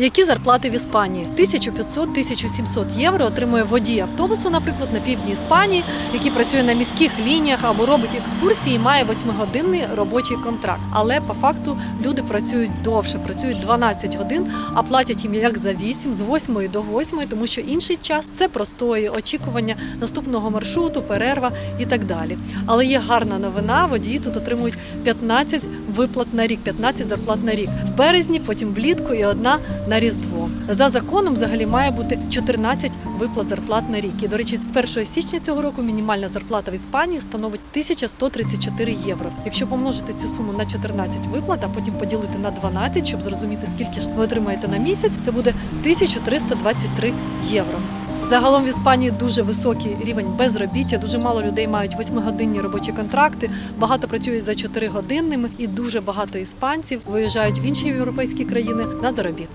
Які зарплати в Іспанії? 1500-1700 євро отримує водій автобусу, наприклад, на півдні Іспанії, який працює на міських лініях або робить екскурсії, і має восьмигодинний робочий контракт. Але по факту люди працюють довше, працюють 12 годин, а платять їм як за 8, з 8 до 8, тому що інший час це простої, очікування наступного маршруту, перерва і так далі. Але є гарна новина: водії тут отримують 15 виплат на рік, 15 зарплат на рік в березні, потім влітку і одна на різдво. За законом взагалі має бути 14 виплат зарплат на рік. І до речі, з 1 січня цього року мінімальна зарплата в Іспанії становить 1134 євро. Якщо помножити цю суму на 14 виплат, а потім поділити на 12, щоб зрозуміти, скільки ж ви отримаєте на місяць, це буде 1323 євро. Загалом в Іспанії дуже високий рівень безробіття. Дуже мало людей мають восьмигодинні робочі контракти. Багато працюють за 4 годинними, і дуже багато іспанців виїжджають в інші європейські країни на заробітки.